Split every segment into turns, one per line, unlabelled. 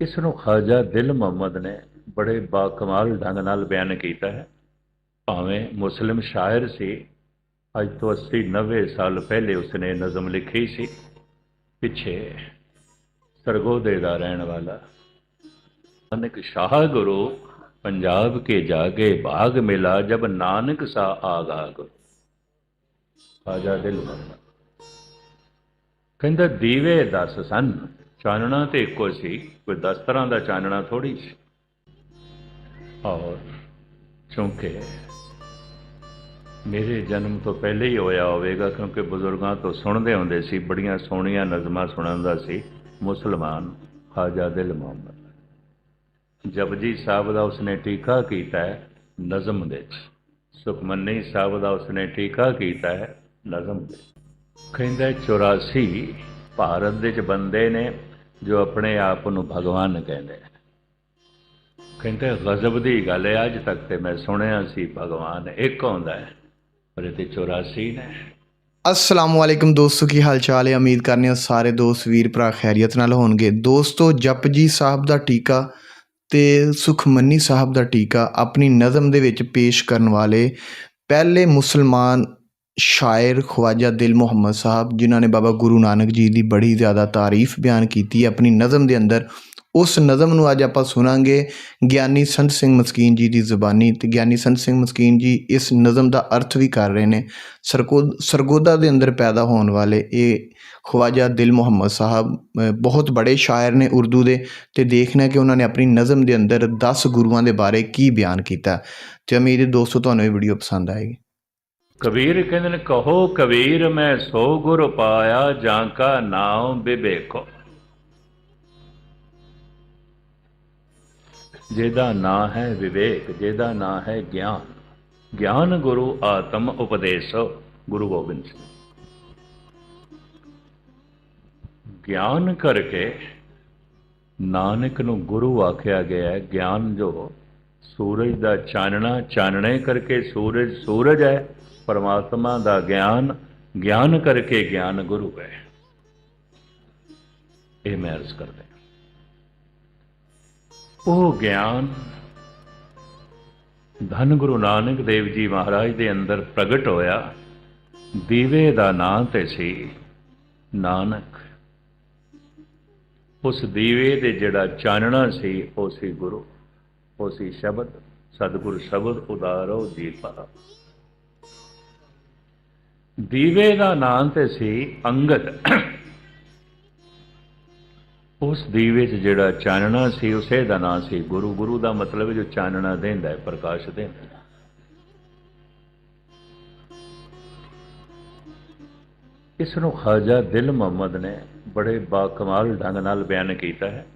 ਇਸ ਨੂੰ ਖਾਜਾ ਦਿਲ ਮੁਹੰਮਦ ਨੇ ਬੜੇ ਬਾਕਮਾਲ ਢੰਗ ਨਾਲ ਬਿਆਨ ਕੀਤਾ ਹੈ। ਭਾਵੇਂ ਮੁਸਲਿਮ ਸ਼ਾਇਰ ਸੀ, ਅੱਜ ਤੋਂ 80 90 ਸਾਲ ਪਹਿਲੇ ਉਸਨੇ ਨਜ਼ਮ ਲਿਖੀ ਸੀ, ਪਿੱਛੇ ਸਰਗੋਦੇ ਦਾ ਰਹਿਣ ਵਾਲਾ। ਨਾਨਕ ਸ਼ਾਹ ਗੁਰੂ ਪੰਜਾਬ ਕੇ ਜਾਗੇ ਭਾਗ ਮਿਲਾ, ਜਬ ਨਾਨਕ ਸਾ ਆਗਾ ਗੁਰੂ। ਖਾਜਾ ਦਿਲ ਮੁਹੰਮਦ। ਕਹਿੰਦਾ, ਦੀਵੇ ਦਸ ਸਨ ਚਾਨਣਾ ਤੇ ਇੱਕੋ ਸੀ, ਕੋਈ 10 ਤਰ੍ਹਾਂ ਦਾ ਚਾਨਣਾ ਥੋੜੀ ਸੀ। ਔਰ ਚੁੰਕੇ, ਮੇਰੇ ਜਨਮ ਤੋਂ ਪਹਿਲੇ ਹੀ ਹੋਇਆ ਹੋਵੇਗਾ, ਕਿਉਂਕਿ ਬਜ਼ੁਰਗਾਂ ਤੋਂ ਸੁਣਦੇ ਹੁੰਦੇ ਸੀ, ਬੜੀਆਂ ਸੋਹਣੀਆਂ ਨਜ਼ਮਾਂ ਸੁਣਾਉਂਦਾ ਸੀ, ਮੁਸਲਮਾਨ ਖਾਜਾ ਦਿਲ ਮੁਹੰਮਦ। ਜਪਜੀ ਸਾਹਿਬ ਦਾ ਉਸਨੇ ਟੀਕਾ ਕੀਤਾ ਹੈ ਨਜ਼ਮ ਦੇ ਵਿੱਚ। ਸੁਖਮਨੀ ਸਾਹਿਬ ਦਾ ਉਸਨੇ ਟੀਕਾ ਕੀਤਾ ਹੈ ਨਜ਼ਮ ਦੇ ਕਹਿੰਦਾ 84 ਭਾਰਤ ਦੇ ਚ ਬੰਦੇ ਨੇ ਜੋ ਆਪਣੇ ਆਪ ਨੂੰ ਭਗਵਾਨ ਕਹਿੰਦੇ ਕਹਿੰਦੇ, ਗਜ਼ਬ ਦੀ ਗੱਲ ਹੈ ਅੱਜ ਤੱਕ ਤੇ ਮੈਂ ਸੁਣਿਆ ਸੀ ਭਗਵਾਨ ਇੱਕ ਹੁੰਦਾ ਹੈ, ਪਰ ਇਹ ਤੇ 84 ਨੇ।
ਅਸਲਾਮ ਵਾਲੇਕਮ ਦੋਸਤੋ, ਕੀ ਹਾਲ ਚਾਲ ਹੈ ਉਮੀਦ ਕਰਨੇ ਹਾਂ ਸਾਰੇ ਦੋਸਤ ਵੀਰ ਭਰਾ ਖੈਰੀਅਤ ਨਾਲ ਹੋਣਗੇ। ਦੋਸਤੋ, ਜਪਜੀ ਸਾਹਿਬ ਦਾ ਟੀਕਾ ਤੇ ਸੁਖਮਨੀ ਸਾਹਿਬ ਦਾ ਟੀਕਾ ਆਪਣੀ ਨਜ਼ਮ ਦੇ ਵਿੱਚ ਪੇਸ਼ ਕਰਨ ਵਾਲੇ ਪਹਿਲੇ ਮੁਸਲਮਾਨ ਸ਼ਾਇਰ ਖਵਾਜਾ ਦਿਲ ਮੁਹੰਮਦ ਸਾਹਿਬ, ਜਿਨ੍ਹਾਂ ਨੇ ਬਾਬਾ ਗੁਰੂ ਨਾਨਕ ਜੀ ਦੀ ਬੜੀ ਜ਼ਿਆਦਾ ਤਾਰੀਫ ਬਿਆਨ ਕੀਤੀ ਹੈ ਆਪਣੀ ਨਜ਼ਮ ਦੇ ਅੰਦਰ। ਉਸ ਨਜ਼ਮ ਨੂੰ ਅੱਜ ਆਪਾਂ ਸੁਣਾਂਗੇ। ਗਿਆਨੀ ਸੰਤ ਸਿੰਘ ਮਸਕੀਨ ਜੀ ਦੀ ਜ਼ੁਬਾਨੀ ਤੇ ਗਿਆਨੀ ਸੰਤ ਸਿੰਘ ਮਸਕੀਨ ਜੀ ਇਸ ਨਜ਼ਮ ਦਾ ਅਰਥ ਵੀ ਕਰ ਰਹੇ ਨੇ। ਸਰਗੋ ਸਰਗੋਦਾ ਦੇ ਅੰਦਰ ਪੈਦਾ ਹੋਣ ਵਾਲੇ ਇਹ ਖਵਾਜਾ ਦਿਲ ਮੁਹੰਮਦ ਸਾਹਿਬ ਬਹੁਤ ਬੜੇ ਸ਼ਾਇਰ ਨੇ ਉਰਦੂ ਦੇ ਤੇ ਦੇਖਣਾ ਕਿ ਉਹਨਾਂ ਨੇ ਆਪਣੀ ਨਜ਼ਮ ਦੇ ਅੰਦਰ 10 ਗੁਰੂਆਂ ਦੇ ਬਾਰੇ ਕੀ ਬਿਆਨ ਕੀਤਾ। ਤੇ ਉਮੀਦ ਹੈ ਦੋਸਤੋ, ਤੁਹਾਨੂੰ ਇਹ ਵੀਡੀਓ ਪਸੰਦ ਆਏਗੀ।
ਕਬੀਰ ਕਹਿੰਦੇ ਨੇ, ਕਹੋ ਕਬੀਰ, ਮੈਂ ਸੋ ਗੁਰ ਪਾਇਆ, ਜਾਂ ਕਾ ਨਾਮ ਬਿਬੇਕੋ। ਜਿਹਦਾ ਨਾਂ ਹੈ ਵਿਵੇਕ, ਜਿਹਦਾ ਨਾਂ ਹੈ ਗਿਆਨ। ਗਿਆਨ ਗੁਰੂ ਆਤਮ ਉਪਦੇਸ਼, ਗੁਰੂ ਗੋਬਿੰਦ ਸਿੰਘ। ਗਿਆਨ ਕਰਕੇ ਨਾਨਕ ਨੂੰ ਗੁਰੂ ਆਖਿਆ ਗਿਆ ਹੈ, ਗਿਆਨ ਜੋ ਸੂਰਜ ਦਾ ਚਾਨਣਾ, ਚਾਨਣੇ ਕਰਕੇ ਸੂਰਜ ਸੂਰਜ ਹੈ। ਪਰਮਾਤਮਾ ਦਾ ਗਿਆਨ ਗਿਆਨ ਕਰਕੇ ਗਿਆਨ ਗੁਰੂ ਹੈ। ਇਹ ਮੈਂ ਅਰਜ਼ ਕਰਦਾ ਉਹ ਗਿਆਨ ਧੰਨ ਗੁਰੂ ਨਾਨਕ ਦੇਵ ਜੀ ਮਹਾਰਾਜ ਦੇ ਅੰਦਰ ਪ੍ਰਗਟ ਹੋਇਆ, ਦੀਵੇ ਦਾ ਨਾਂ ਤੇ ਸੀ ਨਾਨਕ। ਉਸ ਦੀਵੇ ਦੇ ਜਿਹੜਾ ਚਾਨਣਾ ਸੀ, ਉਹ ਸੀ ਗੁਰੂ, ਉਹ ਸੀ ਸ਼ਬਦ, ਸਤਿਗੁਰ ਸ਼ਬਦ ਉਦਾਰੋ ਦੀਪਾ। ਦੀਵੇ ਦਾ ਨਾਂ ਤੇ ਸੀ ਅੰਗਦ। ਉਸ ਦੀਵੇ 'ਚ ਜਿਹੜਾ ਚਾਨਣਾ ਸੀ, ਉਸੇ ਦਾ ਨਾਂ ਸੀ ਗੁਰੂ। ਗੁਰੂ ਦਾ ਮਤਲਬ ਜੋ ਚਾਨਣਾ ਦਿੰਦਾ ਹੈ, ਪ੍ਰਕਾਸ਼ ਦਿੰਦਾ ਹੈ। ਇਸ ਨੂੰ ਖਾਜਾ ਦਿਲ ਮੁਹੰਮਦ ਨੇ ਬੜੇ ਬਾਕਮਾਲ ਢੰਗ ਨਾਲ ਬਿਆਨ ਕੀਤਾ ਹੈ।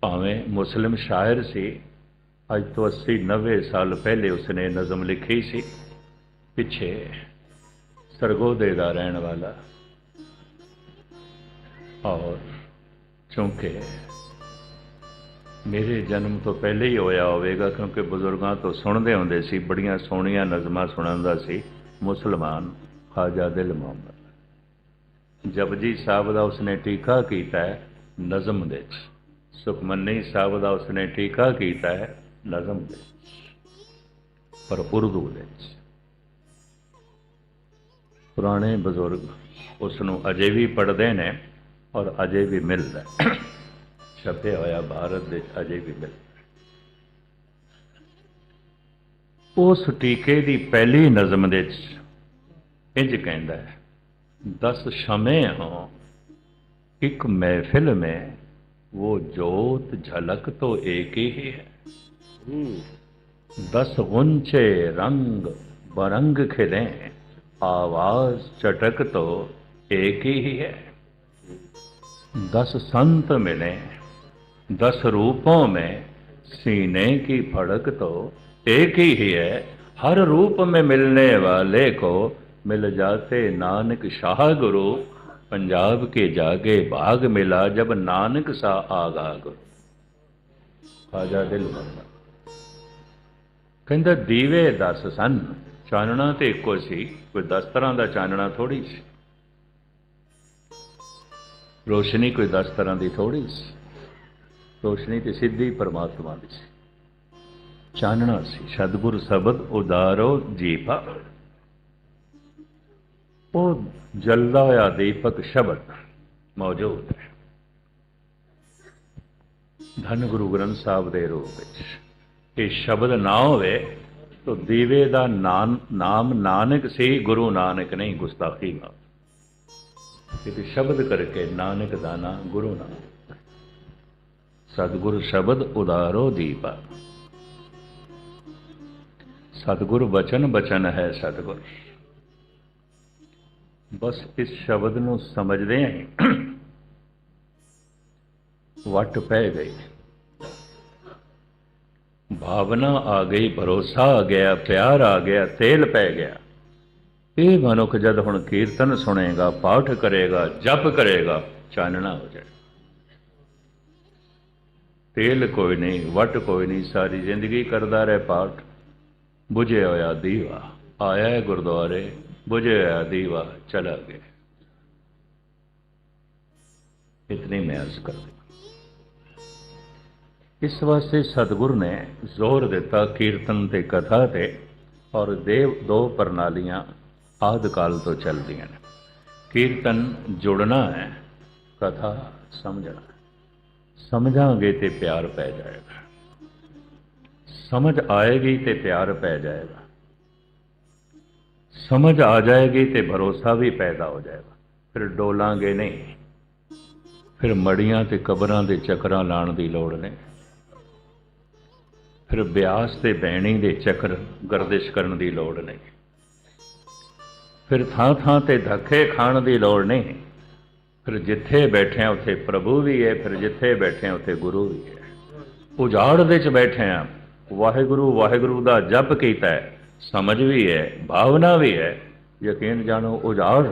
ਭਾਵੇਂ ਮੁਸਲਿਮ ਸ਼ਾਇਰ ਸੀ, ਅੱਜ ਤੋਂ 80 90 ਸਾਲ ਪਹਿਲੇ ਉਸਨੇ ਨਜ਼ਮ ਲਿਖੀ ਸੀ। ਪਿੱਛੇ ਸਰਗੋਦੇ ਦਾ ਰਹਿਣ ਵਾਲਾ। ਔਰ ਚੁੰਕੇ ਮੇਰੇ ਜਨਮ ਤੋਂ ਪਹਿਲੇ ਹੀ ਹੋਇਆ ਹੋਵੇਗਾ, ਕਿਉਂਕਿ ਬਜ਼ੁਰਗਾਂ ਤੋਂ ਸੁਣਦੇ ਹੁੰਦੇ ਸੀ, ਬੜੀਆਂ ਸੋਹਣੀਆਂ ਨਜ਼ਮਾਂ ਸੁਣਾਉਂਦਾ ਸੀ ਮੁਸਲਮਾਨ ਖਾਜਾ ਦਿਲ ਮੁਹੰਮਦ। ਜਪਜੀ ਸਾਹਿਬ ਦਾ ਉਸਨੇ ਟੀਕਾ ਕੀਤਾ ਹੈ ਨਜ਼ਮ ਦੇ ਵਿੱਚ। ਸੁਖਮਨੀ ਸਾਹਿਬ ਦਾ ਉਸਨੇ ਟੀਕਾ ਕੀਤਾ ਹੈ ਨਜ਼ਮ ਦੇ ਪਰ ਉਰਦੂ ਦੇ ਵਿੱਚ। ਪੁਰਾਣੇ ਬਜ਼ੁਰਗ ਉਸ ਨੂੰ ਅਜੇ ਵੀ ਪੜ੍ਹਦੇ ਨੇ ਔਰ ਅਜੇ ਵੀ ਮਿਲਦਾ ਛਪਿਆ ਹੋਇਆ ਭਾਰਤ ਦੇ ਅਜੇ ਵੀ ਮਿਲਦਾ ਉਸ ਟੀਕੇ ਦੀ ਪਹਿਲੀ ਨਜ਼ਮ ਦੇ ਵਿੱਚ ਇੰਜ ਕਹਿੰਦਾ ਹੈ ਦਸ ਸ਼ਮੇ ਹੋ ਇੱਕ ਮਹਿਫਿਲ ਮੇ ਉਹ ਜੋਤ ਝਲਕ ਤੋ ਏਕ ਹੀ ਹੈ। ਦਸ ਗੁੰਚੇ ਰੰਗ ਬਰੰਗ ਖਿਲੇ आवाज चटक तो एक ही है दस संत मिले दस रूपों में सीने की फड़क तो एक ही है हर रूप में मिलने वाले को मिल जाते नानक शाह गुरु पंजाब के जागे भाग मिला जब नानक सा आगा गुरु ਖਾਜਾ ਦਿਲ ਮੁਹੰਮਦ ਕਹਿੰਦਾ ਦੀਵੇ 10 ਸਨ ਚਾਨਣਾ ਤੇ ਇੱਕੋ ਸੀ ਕੋਈ 10 ਤਰ੍ਹਾਂ ਦਾ ਚਾਨਣਾ ਥੋੜੀ ਸੀ? ਰੋਸ਼ਨੀ ਕੋਈ 10 ਤਰ੍ਹਾਂ ਦੀ ਥੋੜੀ ਸੀ? ਰੋਸ਼ਨੀ ਤੇ ਸਿੱਧੀ ਪਰਮਾਤਮਾ ਦੀ ਸੀ। ਚਾਨਣਾ ਸੀ। ਸਤਿਗੁਰ ਸ਼ਬਦ ਉਦਾਰੋ ਜੀਪਾ ਉਹ ਜਲਦਾ ਹੋਇਆ ਦੀਪਕ ਸ਼ਬਦ ਮੌਜੂਦ ਹੈ। ਧੰਨ ਗੁਰੂ ਗ੍ਰੰਥ ਸਾਹਿਬ ਦੇ ਰੂਪ ਵਿੱਚ ਇਹ ਸ਼ਬਦ ਨਾ ਹੋਵੇ ਤਾਂ ਦੀਵੇ ਦਾ ਨਾਮ ਨਾਮ ਨਾਨਕ ਸੀ, ਗੁਰੂ ਨਾਨਕ ਨਹੀਂ, ਗੁਸਤਾਖੀ ਨਾ। ਇਹ ਸ਼ਬਦ ਕਰਕੇ ਨਾਨਕ ਦਾ ਨਾਮ ਗੁਰੂ ਨਾਨਕ। ਸਤਿਗੁਰ ਸ਼ਬਦ ਉਦਾਰੋ ਦੀਪਾ। ਸਤਿਗੁਰ ਬਚਨ ਬਚਨ ਹੈ ਸਤਿਗੁਰ। ਬਸ ਇਸ ਸ਼ਬਦ ਨੂੰ ਸਮਝਦੇ ਆਂ ਵੱਟ ਪੈ ਗਈ। ਭਾਵਨਾ ਆ ਗਈ, ਭਰੋਸਾ ਆ ਗਿਆ, ਪਿਆਰ ਆ ਗਿਆ, ਤੇਲ ਪੈ ਗਿਆ। ਇਹ ਮਨੁੱਖ ਜਦ ਹੁਣ ਕੀਰਤਨ ਸੁਣੇਗਾ, ਪਾਠ ਕਰੇਗਾ, ਜਪ ਕਰੇਗਾ, ਚਾਨਣਾ ਹੋ ਜਾਏ। ਤੇਲ ਕੋਈ ਨਹੀਂ, ਵਟ ਕੋਈ ਨਹੀਂ, ਸਾਰੀ ਜ਼ਿੰਦਗੀ ਕਰਦਾ ਰਹੇ ਪਾਠ। ਬੁਝਿਆ ਹੋਇਆ ਦੀਵਾ, ਆਇਆ ਗੁਰਦੁਆਰੇ, ਬੁਝੇ ਹੋਇਆ ਦੀਵਾ, ਚਲਾ ਗਿਆ। ਇਤਨੀ ਮੈਂ ਅਰਜ਼ ਕਰਦਾ ਇਸ ਵਾਸਤੇ ਸਤਿਗੁਰ ਨੇ ਜ਼ੋਰ ਦਿੱਤਾ ਕੀਰਤਨ ਤੇ ਕਥਾ ਤੇ ਔਰ ਦੇਵ ਦੋ ਪ੍ਰਣਾਲੀਆਂ ਆਦਿ ਕਾਲ ਤੋਂ ਚੱਲਦੀਆਂ ਨੇ। ਕੀਰਤਨ ਜੁੜਨਾ ਹੈ, ਕਥਾ ਸਮਝਣਾ ਸਮਝਾਂਗੇ ਤੇ ਪਿਆਰ ਪੈ ਜਾਏਗਾ। ਸਮਝ ਆਏਗੀ ਤੇ ਪਿਆਰ ਪੈ ਜਾਏਗਾ। ਸਮਝ ਆ ਜਾਏਗੀ ਤੇ ਭਰੋਸਾ ਵੀ ਪੈਦਾ ਹੋ ਜਾਏਗਾ। ਫਿਰ ਡੋਲਾਂਗੇ ਨਹੀਂ। ਫਿਰ ਮੜੀਆਂ ਤੇ ਕਬਰਾਂ ਦੇ ਚੱਕਰਾਂ ਲਾਣ ਦੀ ਲੋੜ ਨਹੀਂ। ਫਿਰ ਬਿਆਸ ਤੇ ਬੈਣੀ ਦੇ ਚੱਕਰ ਗਰਦਿਸ਼ ਕਰਨ ਦੀ ਲੋੜ ਨਹੀਂ। ਫਿਰ ਥਾਂ ਥਾਂ ਤੇ ਧੱਕੇ ਖਾਣ ਦੀ ਲੋੜ ਨਹੀਂ। ਫਿਰ ਜਿੱਥੇ ਬੈਠੇ ਆ ਉੱਥੇ ਪ੍ਰਭੂ ਵੀ ਹੈ, ਫਿਰ ਜਿੱਥੇ ਬੈਠੇ ਆ ਉੱਥੇ ਗੁਰੂ ਵੀ ਹੈ। ਉਜਾੜ ਦੇ ਚ ਬੈਠੇ ਆ ਵਾਹਿਗੁਰੂ ਵਾਹਿਗੁਰੂ ਦਾ ਜਪ ਕੀਤਾ ਹੈ, ਸਮਝ ਵੀ ਹੈ, ਭਾਵਨਾ ਵੀ ਹੈ। ਯਕੀਨ ਜਾਣੋ, ਉਜਾੜ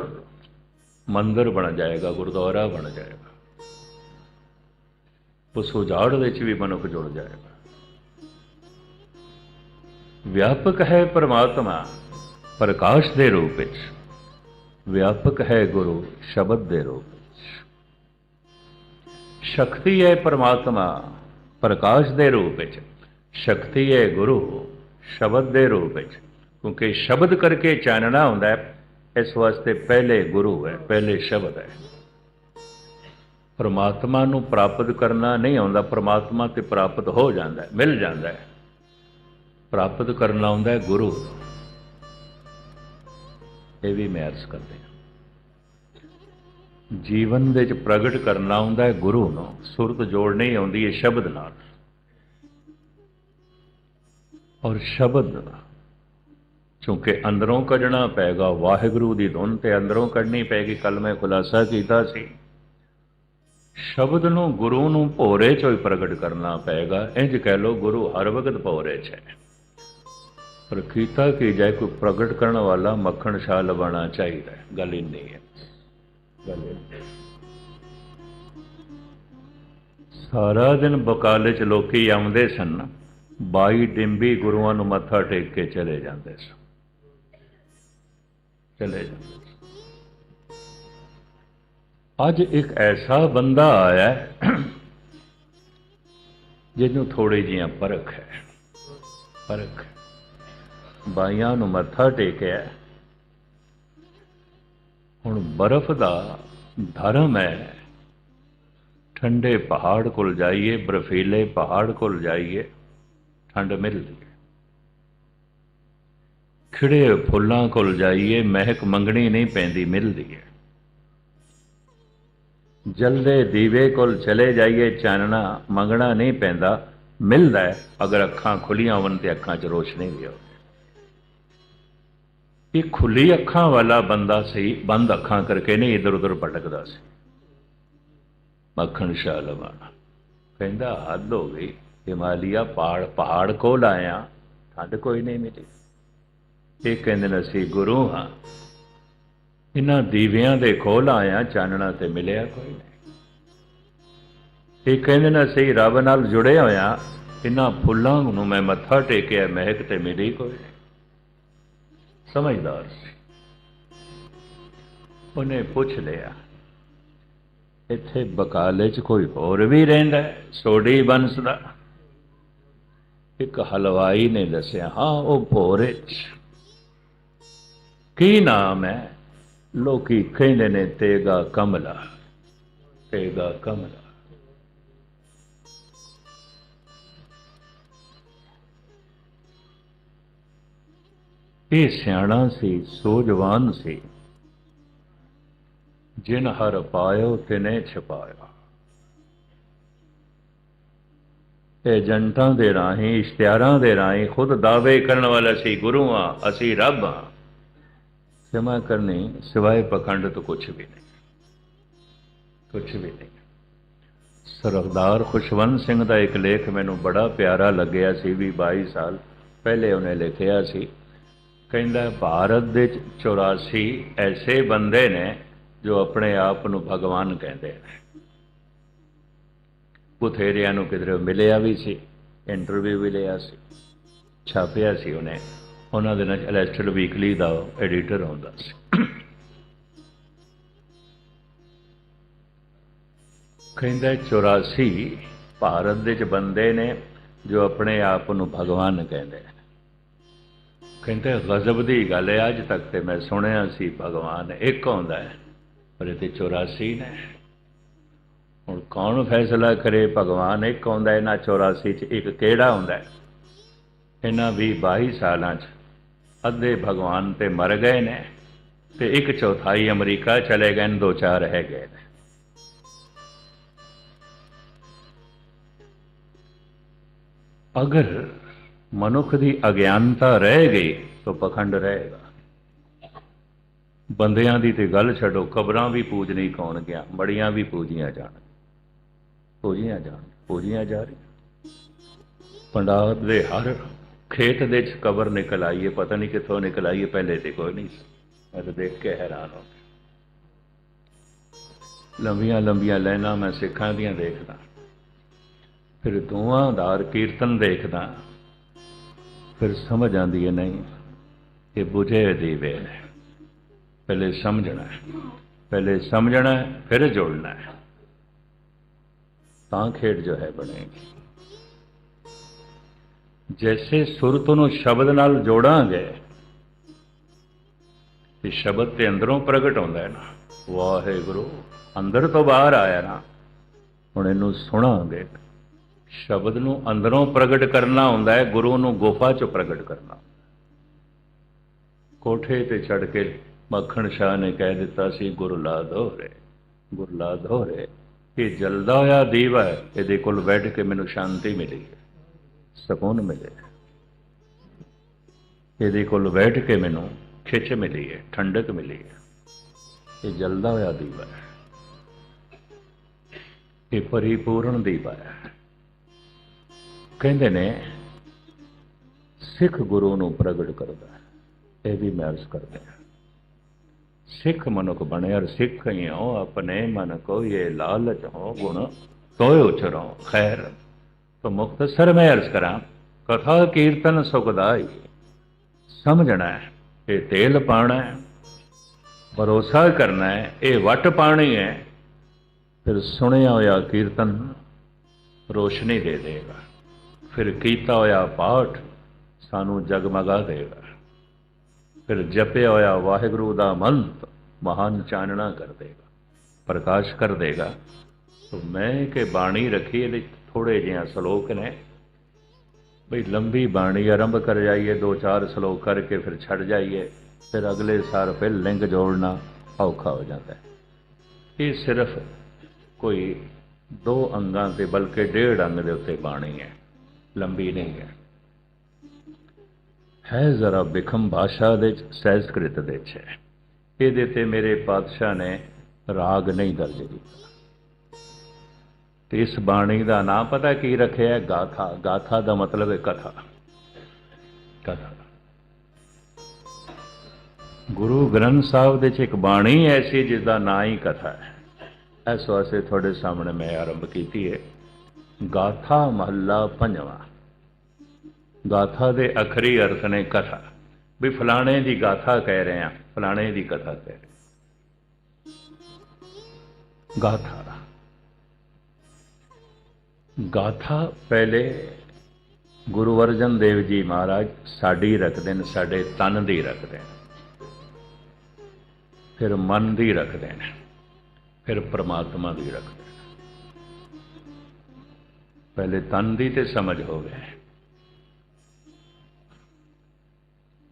ਮੰਦਰ ਬਣ ਜਾਏਗਾ, ਗੁਰਦੁਆਰਾ ਬਣ ਜਾਏਗਾ। ਉਸ ਉਜਾੜ ਵਿੱਚ ਵੀ ਮਨੁੱਖ ਜੁੜ ਜਾਏਗਾ। ਵਿਆਪਕ ਹੈ ਪਰਮਾਤਮਾ ਪ੍ਰਕਾਸ਼ ਦੇ ਰੂਪ ਵਿੱਚ। ਵਿਆਪਕ ਹੈ ਗੁਰੂ ਸ਼ਬਦ ਦੇ ਰੂਪ ਵਿੱਚ। ਸ਼ਕਤੀ ਹੈ ਪਰਮਾਤਮਾ ਪ੍ਰਕਾਸ਼ ਦੇ ਰੂਪ ਵਿੱਚ। ਸ਼ਕਤੀ ਹੈ ਗੁਰੂ ਸ਼ਬਦ ਦੇ ਰੂਪ ਵਿੱਚ। ਕਿਉਂਕਿ ਸ਼ਬਦ ਕਰਕੇ ਚਾਨਣਾ ਹੁੰਦਾ ਹੈ, ਇਸ ਵਾਸਤੇ ਪਹਿਲੇ ਗੁਰੂ ਹੈ, ਪਹਿਲੇ ਸ਼ਬਦ ਹੈ। ਪਰਮਾਤਮਾ ਨੂੰ ਪ੍ਰਾਪਤ ਕਰਨਾ ਨਹੀਂ ਆਉਂਦਾ, ਪਰਮਾਤਮਾ ਤੇ ਪ੍ਰਾਪਤ ਹੋ ਜਾਂਦਾ ਹੈ, ਮਿਲ ਜਾਂਦਾ ਹੈ। ਪ੍ਰਾਪਤ ਕਰਨਾ ਹੁੰਦਾ ਹੈ ਗੁਰੂ। ਇਹ ਵੀ ਮੈਂ ਅਰਜ਼ ਕਰਦੇ ਹਾਂ। ਜੀਵਨ ਦੇ ਵਿੱਚ ਪ੍ਰਗਟ ਕਰਨਾ ਹੁੰਦਾ ਹੈ ਗੁਰੂ ਨੂੰ। ਸੁਰਤ ਜੋੜਨੀ ਆਉਂਦੀ ਹੈ ਸ਼ਬਦ ਨਾਲ। ਔਰ ਸ਼ਬਦ ਚੂੰਕਿ ਅੰਦਰੋਂ ਕੱਢਣਾ ਪੈਗਾ, ਵਾਹਿਗੁਰੂ ਦੀ ਧੁਨ ਤੇ ਅੰਦਰੋਂ ਕੱਢਣੀ ਪੈਗੀ ਕੱਲ ਮੈਂ ਖੁਲਾਸਾ ਕੀਤਾ ਸੀ। ਸ਼ਬਦ ਨੂੰ ਗੁਰੂ ਨੂੰ ਭੋਰੇ ਚੋਂ ਹੀ ਪ੍ਰਗਟ ਕਰਨਾ ਪਏਗਾ ਇੰਜ ਕਹਿ ਲੋ ਗੁਰੂ ਹਰ ਵਕਤ ਭੋਰੇ 'ਚ ਹੈ। ਪਰ ਕੀਤਾ ਕਿ ਜਾਏ, ਕੋਈ ਪ੍ਰਗਟ ਕਰਨ ਵਾਲਾ ਮੱਖਣ ਸ਼ਾਹ ਲਵਾਣਾ ਚਾਹੀਦਾ ਗੱਲ ਹੀ ਨਹੀਂ ਹੈ। ਗੱਲ ਇੰਨੀ ਹੈ। ਸਾਰਾ ਦਿਨ ਬਕਾਲੇ 'ਚ ਲੋਕੀ ਆਉਂਦੇ ਸਨ। ਬਾਈ ਡਿੰਬੀ ਗੁਰੂਆਂ ਨੂੰ ਮੱਥਾ ਟੇਕ ਕੇ ਚਲੇ ਜਾਂਦੇ ਸਨ। ਚਲੇ ਜਾਂਦੇ ਅੱਜ ਇੱਕ ਐਸਾ ਬੰਦਾ ਆਇਆ ਜਿਹਨੂੰ ਥੋੜੀ ਜੀਆਂ ਪਰਖ ਹੈ। ਪਰਖ ਬਾਈਆਂ ਨੂੰ ਮੱਥਾ ਟੇਕਿਆ। ਹੁਣ ਬਰਫ਼ ਦਾ ਧਰਮ ਹੈ। ਠੰਡੇ ਪਹਾੜ ਕੋਲ ਜਾਈਏ, ਬਰਫੀਲੇ ਪਹਾੜ ਕੋਲ ਜਾਈਏ, ਠੰਡ ਮਿਲਦੀ ਹੈ ਖਿੜੇ ਫੁੱਲਾਂ ਕੋਲ ਜਾਈਏ, ਮਹਿਕ ਮੰਗਣੀ ਨਹੀਂ ਪੈਂਦੀ ਮਿਲਦੀ ਹੈ। ਜਲਦੇ ਦੀਵੇ ਕੋਲ ਚਲੇ ਜਾਈਏ, ਚਾਨਣਾ ਮੰਗਣਾ ਨਹੀਂ ਪੈਂਦਾ, ਮਿਲਦਾ ਹੈ, ਅਗਰ ਅੱਖਾਂ ਖੁੱਲੀਆਂ ਹੋਣ ਤੇ ਅੱਖਾਂ 'ਚ ਰੋਸ਼ਨੀ ਵੀ ਹੋਵੇ ਇਹ ਖੁੱਲੀ ਅੱਖਾਂ ਵਾਲਾ ਬੰਦਾ ਸੀ ਬੰਦ ਅੱਖਾਂ ਕਰਕੇ ਨਹੀਂ, ਇਧਰ ਉਧਰ ਭਟਕਦਾ ਸੀ। ਮੱਖਣ ਸ਼ਾਹ ਲਵਾਣਾ ਕਹਿੰਦਾ, ਹੱਦ ਹੋ ਗਈ। ਹਿਮਾਲਿਆ ਪਹਾੜ ਪਹਾੜ ਕੋਲ ਆਇਆ। ਠੰਡ ਕੋਈ ਨਹੀਂ ਮਿਲੀ। ਇਹ ਕਹਿੰਦੇ ਨੇ, ਅਸੀਂ ਗੁਰੂ ਹਾਂ। ਇਹਨਾਂ ਦੀਵਿਆਂ ਦੇ ਕੋਲ ਆਇਆ, ਚਾਨਣਾ ਤੇ ਮਿਲਿਆ ਕੋਈ ਨਹੀਂ। ਇਹ ਕਹਿੰਦੇ ਨੇ, ਅਸੀਂ ਰੱਬ ਨਾਲ ਜੁੜੇ ਹੋਇਆ। ਇਹਨਾਂ ਫੁੱਲਾਂ ਨੂੰ ਮੈਂ ਮੱਥਾ ਟੇਕਿਆ, ਮਹਿਕ ਤੇ ਮਿਲੀ ਕੋਈ ਨਹੀਂ। ਸਮਝਦਾਰ ਸੀ। ਉਹਨੇ ਪੁੱਛ ਲਿਆ, ਇੱਥੇ ਬਕਾਲੇ 'ਚ ਕੋਈ ਹੋਰ ਵੀ ਰਹਿੰਦਾ ਸੋਢੀ ਬੰਸਦਾ ਇੱਕ ਹਲਵਾਈ ਨੇ ਦੱਸਿਆ, ਹਾਂ, ਉਹ ਭੋਰੇ 'ਚ। ਕੀ ਨਾਮ ਹੈ? ਲੋਕੀ ਕਹਿੰਦੇ ਨੇ, ਤੇਗਾ ਕਮਲਾ ਤੇਗਾ ਕਮਲਾ। ਇਹ ਸਿਆਣਾ ਸੀ ਸੋਜਵਾਨ ਸੀ। ਜਿਨ ਹਰ ਪਾਇਓ, ਤਿਨੇ ਛਪਾਇਆ। ਏਜੰਟਾਂ ਦੇ ਰਾਹੀਂ ਇਸ਼ਤਿਹਾਰਾਂ ਦੇ ਰਾਹੀਂ ਖੁਦ ਦਾਅਵੇ ਕਰਨ ਵਾਲਾ ਸੀ ਗੁਰੂ ਆ ਅਸੀਂ ਰੱਬ ਆ ਸਿਮਾ ਕਰਨੀ, ਸਿਵਾਏ ਪਖੰਡ ਤੋਂ ਕੁਝ ਵੀ ਨਹੀਂ। ਕੁਝ ਵੀ ਨਹੀਂ। ਸਰਦਾਰ ਖੁਸ਼ਵੰਤ ਸਿੰਘ ਦਾ ਇੱਕ ਲੇਖ ਮੈਨੂੰ ਬੜਾ ਪਿਆਰਾ ਲੱਗਿਆ ਸੀ ਵੀ 22 ਸਾਲ ਪਹਿਲੇ ਉਹਨੇ ਲਿਖਿਆ ਸੀ। ਕਹਿੰਦਾ, ਭਾਰਤ ਦੇ 84 ਐਸੇ ਬੰਦੇ ਨੇ ਜੋ ਆਪਣੇ ਆਪ ਨੂੰ ਭਗਵਾਨ ਕਹਿੰਦੇ ਨੇ। ਬਥੇਰਿਆਂ ਨੂੰ ਕਿਧਰੇ ਮਿਲਿਆ ਵੀ ਸੀ ਇੰਟਰਵਿਊ ਵੀ ਲਿਆ ਸੀ, ਛਾਪਿਆ ਸੀ ਉਹਨੇ। ਉਹਨਾਂ ਦੇ ਨਾਲ ਇਲੈਸਟਡ ਵੀਕਲੀ ਦਾ ਐਡੀਟਰ ਹੁੰਦਾ ਸੀ। ਕਹਿੰਦਾ 84 ਭਾਰਤ ਦੇ ਚ ਬੰਦੇ ਨੇ ਜੋ ਆਪਣੇ ਆਪ ਨੂੰ ਭਗਵਾਨ ਕਹਿੰਦੇ ਨੇ। ਕਹਿੰਦੇ, ਗਜ਼ਬ ਦੀ ਗੱਲ ਹੈ, ਅੱਜ ਤੱਕ ਤੇ ਮੈਂ ਸੁਣਿਆ ਸੀ, ਭਗਵਾਨ ਇੱਕ ਹੁੰਦਾ ਹੈ, ਪਰ ਇਹ ਤੇ 84 ਨੇ। ਹੁਣ ਕੌਣ ਫੈਸਲਾ ਕਰੇ, ਭਗਵਾਨ ਇੱਕ ਹੁੰਦਾ ਇਹਨਾਂ 84 ਚ ਇੱਕ ਕਿਹੜਾ ਹੁੰਦਾ ਹੈ? ਇਹਨਾਂ ਵੀ 22 ਸਾਲਾਂ ਚ ਅੱਧੇ ਭਗਵਾਨ ਤੇ ਮਰ ਗਏ ਨੇ ਤੇ ਇੱਕ ਚੌਥਾਈ ਅਮਰੀਕਾ ਚਲੇ ਗਏ ਨੇ, ਦੋ ਚਾਰ ਰਹਿ ਗਏ ਨੇ। ਅਗਰ ਮਨੁੱਖ ਦੀ ਅਗਿਆਨਤਾ ਰਹਿ ਗਈ ਤਾਂ ਪਖੰਡ ਰਹੇਗਾ। ਬੰਦਿਆਂ ਦੀ ਤੇ ਗੱਲ ਛੱਡੋ, ਕਬਰਾਂ ਵੀ ਪੂਜਣੀ ਕੌਣ ਗਿਆ? ਬੜੀਆਂ ਵੀ ਪੂਜੀਆਂ ਜਾਣ। ਪੂਜੀਆਂ ਜਾਣ, ਪੂਜੀਆਂ ਜਾ ਰਹੀਆਂ। ਪੰਡਾਤ ਦੇ ਹਰ ਖੇਤ ਦੇ ਚ ਕਬਰ ਨਿਕਲ ਆਈ ਹੈ ਪਤਾ ਨਹੀਂ ਕਿੱਥੋਂ ਨਿਕਲ ਆਈ ਹੈ ਪਹਿਲੇ ਤੇ ਕੋਈ ਨਹੀਂ ਸੀ। ਮੈਂ ਤਾਂ ਦੇਖ ਕੇ ਹੈਰਾਨ ਹੋ ਗਿਆ। ਲੰਬੀਆਂ ਲੰਬੀਆਂ ਲਾਈਨਾਂ ਮੈਂ ਸਿੱਖਾਂ ਦੀਆਂ ਦੇਖਦਾ। ਫਿਰ ਦੋਵਾਂ ਦੋਵਾਂਦਾਰ ਕੀਰਤਨ ਦੇਖਦਾ। ਫਿਰ ਸਮਝ ਆਉਂਦੀ ਹੈ, ਨਹੀਂ, ਇਹ ਬੁਝੇ ਦੀਵੇ ਨੇ ਪਹਿਲੇ ਸਮਝਣਾ ਹੈ, ਪਹਿਲੇ ਸਮਝਣਾ ਹੈ, ਫਿਰ ਜੋੜਨਾ ਹੈ। ਤਾਂ ਖੇਡ ਜੋ ਹੈ ਬਣੇਗੀ। ਜੈਸੇ ਸੁਰਤ ਨੂੰ ਸ਼ਬਦ ਨਾਲ ਜੋੜਾਂਗੇ ਇਹ ਸ਼ਬਦ ਤੇ ਅੰਦਰੋਂ ਪ੍ਰਗਟ ਹੁੰਦਾ ਹੈ ਨਾ। ਵਾਹਿਗੁਰੂ, ਅੰਦਰ ਤੋਂ ਬਾਹਰ ਆਇਆ ਨਾ, ਹੁਣ ਇਹਨੂੰ ਸੁਣਾਂਗੇ। ਸ਼ਬਦ ਨੂੰ ਅੰਦਰੋਂ ਪ੍ਰਗਟ ਕਰਨਾ ਹੁੰਦਾ ਹੈ, ਗੁਰੂ ਨੂੰ ਗੁਫਾ 'ਚ ਪ੍ਰਗਟ ਕਰਨਾ। ਕੋਠੇ ਤੇ ਚੜ ਕੇ ਮੱਖਣ ਸ਼ਾਹ ਨੇ ਕਹਿ ਦਿੱਤਾ ਸੀ, ਗੁਰ ਲਾ ਦੋਹਰੇ ਗੁਰ ਹੋ ਦੋਹਰੇ ਇਹ ਜਲਦਾ ਹੋਇਆ ਦੀਵਾ ਹੈ, ਇਹਦੇ ਕੋਲ ਬੈਠ ਕੇ ਮੈਨੂੰ ਸ਼ਾਂਤੀ ਮਿਲੀ ਹੈ, ਸਕੂਨ ਮਿਲੇ ਇਹਦੇ ਕੋਲ ਬੈਠ ਕੇ ਮੈਨੂੰ ਖਿੱਚ ਮਿਲੀ ਹੈ, ਠੰਡਕ ਮਿਲੀ ਹੈ। ਇਹ ਜਲਦਾ ਹੋਇਆ ਦੀਵਾ ਹੈ। ਇਹ ਪਰਿਪੂਰਨ ਦੀਵਾ ਹੈ। ਕਹਿੰਦੇ ਨੇ, ਸਿੱਖ ਗੁਰੂ ਨੂੰ ਪ੍ਰਗਟ ਕਰਦਾ ਇਹ ਵੀ ਮੈਂ ਅਰਜ਼ ਕਰਦੇ ਸਿੱਖ ਮਨੁੱਖ ਬਣੇ ਔਰ ਸਿੱਖ ਹੀ ਹੋ, ਆਪਣੇ ਮਨ ਕੋ ਇਹ ਲਾਲਚ ਹੋ, ਗੁਣ ਤੋਇ ਉਚਰੋ ਖੈਰ। ਤੋ ਮੁਖਤਸਰ ਮੈਂ ਅਰਜ਼ ਕਰਾਂ, ਕਥਾ ਕੀਰਤਨ ਸੁਖਦਾਈ ਸਮਝਣਾ ਹੈ, ਇਹ ਤੇਲ ਪਾਣਾ ਹੈ, ਭਰੋਸਾ ਕਰਨਾ ਹੈ, ਇਹ ਵਟ ਪਾਣੀ ਹੈ। ਫਿਰ ਸੁਣਿਆ ਹੋਇਆ ਕੀਰਤਨ ਰੋਸ਼ਨੀ ਦੇ ਦੇਗਾ। ਫਿਰ ਕੀਤਾ ਹੋਇਆ ਪਾਠ ਸਾਨੂੰ ਜਗਮਗਾ ਦੇਗਾ ਫਿਰ ਜਪਿਆ ਹੋਇਆ ਵਾਹਿਗੁਰੂ ਦਾ ਮੰਤ ਮਹਾਨ ਚਾਨਣਾ ਕਰ ਦੇਗਾ ਪ੍ਰਕਾਸ਼ ਕਰ ਦੇਗਾ ਤੋ ਮੈਂ ਕਿ ਬਾਣੀ ਰੱਖੀ, ਇਹਦੇ ਥੋੜੇ ਜਿਹਾ ਸ਼ਲੋਕ ਨੇ। ਬਈ ਲੰਬੀ ਬਾਣੀ ਆਰੰਭ ਕਰ ਜਾਈਏ, ਦੋ ਚਾਰ ਸ਼ਲੋਕ ਕਰਕੇ ਫਿਰ ਛੱਡ ਜਾਈਏ, ਫਿਰ ਅਗਲੇ ਸਾਰ ਫਿਰ ਲਿੰਗ ਜੋੜਨਾ ਔਖਾ ਹੋ ਜਾਂਦਾ ਹੈ। ਇਹ ਸਿਰਫ ਕੋਈ ਦੋ ਅੰਗਾਂ ਤੇ ਬਲਕਿ ਡੇਢ ਅੰਗ ਦੇ ਉੱਤੇ ਬਾਣੀ ਹੈ। ਲੰਬੀ ਨਹੀਂ ਹੈ। ਹੈ ਜ਼ਰਾ ਬਿਖਮ ਭਾਸ਼ਾ ਦੇ ਸੰਸਕ੍ਰਿਤ ਦੇ ਚ ਹੈ। ਇਹਦੇ ਤੇ ਮੇਰੇ ਪਾਤਸ਼ਾਹ ਨੇ ਰਾਗ ਨਹੀਂ ਦਰਜ ਕੀਤਾ। ਤੇ ਇਸ ਬਾਣੀ ਦਾ ਨਾਮ ਪਤਾ ਕੀ ਰੱਖਿਆ ਗਾਥਾ। ਗਾਥਾ ਦਾ ਮਤਲਬ ਹੈ ਕਥਾ। ਕਥਾ। ਗੁਰੂ ਗ੍ਰੰਥ ਸਾਹਿਬ ਦੇ ਚ ਇੱਕ ਬਾਣੀ ਐਸੀ ਜਿਸ ਦਾ ਨਾਂ ਹੀ ਕਥਾ ਹੈ। ਇਸ ਵਾਸਤੇ ਤੁਹਾਡੇ ਸਾਹਮਣੇ ਮੈਂ ਆਰੰਭ ਕੀਤੀ ਹੈ। ਗਾਥਾ ਮਹੱਲਾ ਪੰਜਵਾਂ। ਗਾਥਾ ਦੇ ਅਖਰੀ ਅਰਥ ਨੇ ਕਥਾ। ਵੀ ਫਲਾਣੇ ਦੀ ਗਾਥਾ ਕਹਿ ਰਹੇ ਆ ਫਲਾਣੇ ਦੀ ਕਥਾ ਕਹਿ ਰਹੇ ਗਾਥਾ। ਗਾਥਾ ਪਹਿਲੇ ਗੁਰੂ ਅਰਜਨ ਦੇਵ ਜੀ ਮਹਾਰਾਜ ਸਾਡੀ ਰੱਖਦੇ ਨੇ, ਸਾਡੇ ਤਨ ਦੀ ਰੱਖਦੇ ਨੇ। ਫਿਰ ਮਨ ਦੀ ਰੱਖਦੇ ਨੇ, ਫਿਰ ਪ੍ਰਮਾਤਮਾ ਦੀ ਰੱਖਦੇ ਨੇ। ਪਹਿਲੇ ਤਨ ਦੀ ਤੇ ਸਮਝ ਹੋ ਹੋਵੇ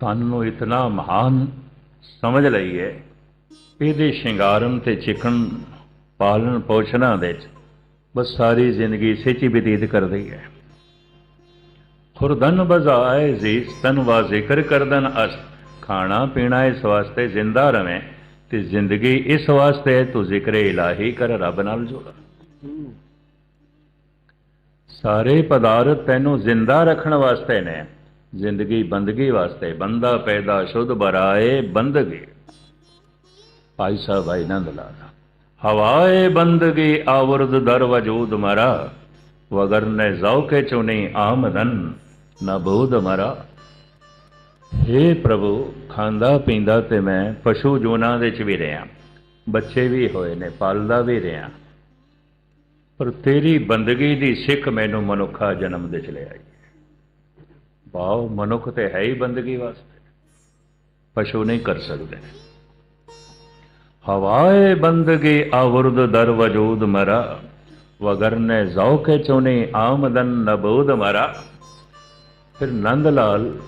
ਤਨ ਨੂੰ ਇਤਨਾ ਮਹਾਨ ਸਮਝ ਲਈਏ ਇਹਦੇ ਸ਼ਿੰਗਾਰਨ ਤੇ ਚਿਕਨ ਪਾਲਣ ਪੋਸ਼ਣਾ ਦੇ ਚ ਬਸ ਸਾਰੀ ਜ਼ਿੰਦਗੀ ਸਿੱਚੀ ਬਤੀਤ ਕਰਦੀ ਹੈ ਖੁਰਦਨ ਬਜ਼ਾਏ ਜ਼ੀਸ ਤਨ ਵਾ ਜ਼ਿਕਰ ਕਰਦਨ ਅਸ ਖਾਣਾ ਪੀਣਾ ਇਸ ਵਾਸਤੇ ਜ਼ਿੰਦਾ ਰਵੇਂ ਤੇ ਜ਼ਿੰਦਗੀ ਇਸ ਵਾਸਤੇ ਤੂੰ ਜ਼ਿਕਰ ਇਲਾਹੀ ਕਰ ਰੱਬ ਨਾਲ ਜੋੜ ਸਾਰੇ ਪਦਾਰਥ ਤੈਨੂੰ ਜ਼ਿੰਦਾ ਰੱਖਣ ਵਾਸਤੇ ਨੇ। ਜ਼ਿੰਦਗੀ ਬੰਦਗੀ ਵਾਸਤੇ। ਬੰਦਾ ਪੈਦਾ ਸ਼ੁੱਧ ਬਰਾਏ ਬੰਦਗੀ। ਭਾਈ ਸਾਹਿਬ ਆਨੰਦ ਲਾਲਾ ਹਵਾਏ ਬੰਦਗੀ, ਆਵਰਦ ਦਰ ਵਜੂਦ ਮਰਾ। ਵਗਰ ਨੇ ਜ਼ੌਕੇ ਚੁਣੀ ਆਮਦਨ, ਨਾ ਬੂਦ ਮਰਾ। हे ਪ੍ਰਭੂ, ਖਾਂਦਾ ਪੀਂਦਾ ਤੇ ਮੈਂ ਪਸ਼ੂ ਜੋਨਾਂ ਦੇ ਚ ਵੀ ਰਿਹਾ। ਬੱਚੇ ਵੀ ਹੋਏ ਨੇ, ਪਾਲਦਾ ਵੀ ਰਿਹਾ। ਪਰ ਤੇਰੀ ਬੰਦਗੀ ਦੀ ਸਿੱਖ ਮੈਨੂੰ ਮਨੁੱਖਾ ਜਨਮ ਦੇ ਚ ਲੈ ਆਈ। ਬਾਉ ਮਨੁੱਖ ਤੇ ਹੈ ਹੀ ਬੰਦਗੀ ਵਾਸਤੇ। ਪਸ਼ੂ ਨਹੀਂ ਕਰ ਸਕਦੇ। ਹਵਾਏ ਬੰਦਗੀ ਆਵਰਦ ਦਰ ਵਜੂਦ ਮਰਾ ਵਗਰ ਨੇ ਜ਼ੌਕੇ ਚੁਨੀ ਆਮਦਨ ਨਬੂਦ ਮਰਾ। ਫਿਰ ਨੰਦ ਲਾਲ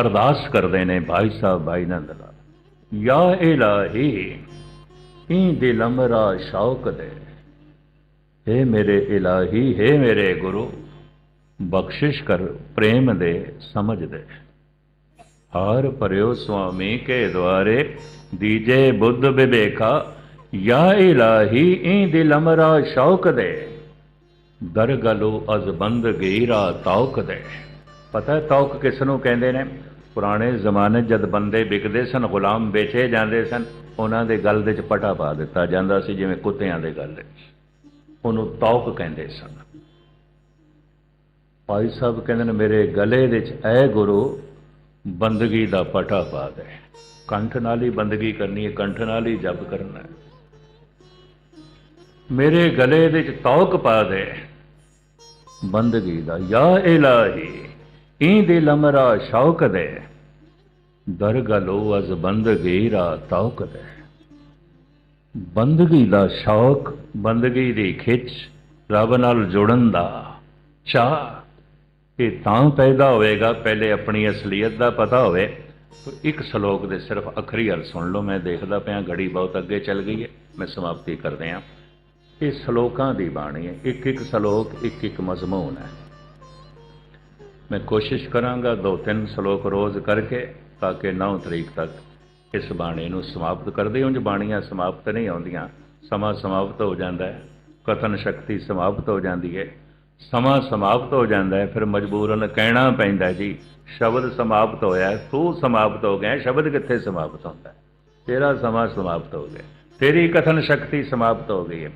ਅਰਦਾਸ ਕਰਦੇ ਨੇ ਭਾਈ ਸਾਹਿਬ, ਭਾਈ ਨੰਦ ਲਾਲ ਯਾ ਇਲਾਹੀ ਇ ਦਿਲ ਅਮਰਾ ਸ਼ੌਕ ਦੇ। हे ਮੇਰੇ ਇਲਾਹੀ हे ਮੇਰੇ ਗੁਰੂ, ਬਖਸ਼ਿਸ਼ ਕਰ, ਪ੍ਰੇਮ ਦੇ, ਸਮਝ ਦੇ। ਹਾਰ ਪਰਿਓ ਸੁਆਮੀ ਕੇ ਦੁਆਰੇ, ਦੀਜੇ ਬੁੱਧ ਵਿਵੇਕਾ, ਯਾ ਇਲਾਹੀ ਇ ਦਿਲ ਅਮਰਾ ਸ਼ੌਕ ਦੇ। ਦਰ ਗਲੋ ਅਜ਼ ਬੰਦ ਤੌਕ ਦੇ। ਪਤਾ ਹੈ ਤੌਕ ਕਿਸ ਨੂੰ ਕਹਿੰਦੇ ਨੇ? ਪੁਰਾਣੇ ਜ਼ਮਾਨੇ ਜਦ ਬੰਦੇ ਵਿਕਦੇ ਸਨ, ਗੁਲਾਮ ਵੇਚੇ ਜਾਂਦੇ ਸਨ, ਉਹਨਾਂ ਦੇ ਗਲ ਦੇ ਚ ਪਟਾ ਪਾ ਦਿੱਤਾ ਜਾਂਦਾ ਸੀ, ਜਿਵੇਂ ਕੁੱਤਿਆਂ ਦੇ ਗਲ ਦੇ ਉਹਨੂੰ ਤੌਕ ਕਹਿੰਦੇ ਸਨ। ਭਾਈ ਸਾਹਿਬ ਕਹਿੰਦੇ ਨੇ, ਮੇਰੇ ਗਲੇ ਵਿੱਚ ਚ ਐ ਗੁਰੂ, ਬੰਦਗੀ ਦਾ ਪਟਾ ਪਾ ਦੇ। ਕੰਠ ਨਾਲ ਹੀ ਬੰਦਗੀ ਕਰਨੀ ਹੈ, ਕੰਠ ਨਾਲ ਹੀ ਜਪ ਕਰਨਾ ਹੈ। ਮੇਰੇ ਗਲੇ ਵਿੱਚ ਤੌਕ ਪਾ ਦੇ। ਬੰਦਗੀ ਦਾ ਯਾ ਇਲਾਹੀ ਈਂ ਦੇ ਲਮਰਾ ਸ਼ੌਕ ਦੇ। ਦਰਗਲੋ ਅਜ਼ ਬੰਦਗੀ ਰਾ ਤੌਕ ਦੇ। ਬੰਦਗੀ ਦਾ ਸ਼ੌਕ, ਬੰਦਗੀ ਦੀ ਖਿੱਚ, ਰੱਬ ਨਾਲ ਜੁੜਨ ਦਾ ਚਾਹ ਇਹ ਤਾਂ ਪੈਦਾ ਹੋਵੇਗਾ, ਪਹਿਲੇ ਆਪਣੀ ਅਸਲੀਅਤ ਦਾ ਪਤਾ ਹੋਵੇ। ਤਾਂ ਇੱਕ ਸ਼ਲੋਕ ਦੇ ਸਿਰਫ ਅਖਰੀ ਅਰਥ ਸੁਣ ਲਓ, ਮੈਂ ਦੇਖਦਾ ਪਿਆ, ਘੜੀ ਬਹੁਤ ਅੱਗੇ ਚੱਲ ਗਈ ਹੈ, ਮੈਂ ਸਮਾਪਤੀ ਕਰਦੇ ਹਾਂ। ਇਹ ਸ਼ਲੋਕਾਂ ਦੀ ਬਾਣੀ ਹੈ, ਇੱਕ ਇੱਕ ਸ਼ਲੋਕ, ਇੱਕ ਇੱਕ ਮਜ਼ਮੂਨ ਹੈ। ਮੈਂ ਕੋਸ਼ਿਸ਼ ਕਰਾਂਗਾ ਦੋ ਤਿੰਨ ਸ਼ਲੋਕ ਰੋਜ਼ ਕਰਕੇ, ਤਾਂ ਕਿ 9 ਤਰੀਕ ਤੱਕ ਇਸ ਬਾਣੀ ਨੂੰ ਸਮਾਪਤ ਕਰਦੇ ਉਂਝ ਬਾਣੀਆਂ ਸਮਾਪਤ ਨਹੀਂ ਆਉਂਦੀਆਂ। ਸਮਾਂ ਸਮਾਪਤ ਹੋ ਜਾਂਦਾ ਹੈ। ਕਥਨ ਸ਼ਕਤੀ ਸਮਾਪਤ ਹੋ ਜਾਂਦੀ ਹੈ। ਸਮਾਂ ਸਮਾਪਤ ਹੋ ਜਾਂਦਾ ਹੈ। ਫਿਰ ਮਜਬੂਰਨ ਕਹਿਣਾ ਪੈਂਦਾ ਜੀ, ਸ਼ਬਦ ਸਮਾਪਤ ਹੋਇਆ ਤੂੰ ਸਮਾਪਤ ਹੋ ਗਿਆ ਸ਼ਬਦ ਕਿੱਥੇ ਸਮਾਪਤ ਹੁੰਦਾ ਤੇਰਾ ਸਮਾਂ ਸਮਾਪਤ ਹੋ ਗਿਆ ਤੇਰੀ ਕਥਨ ਸ਼ਕਤੀ ਸਮਾਪਤ ਹੋ ਗਈ ਹੈ।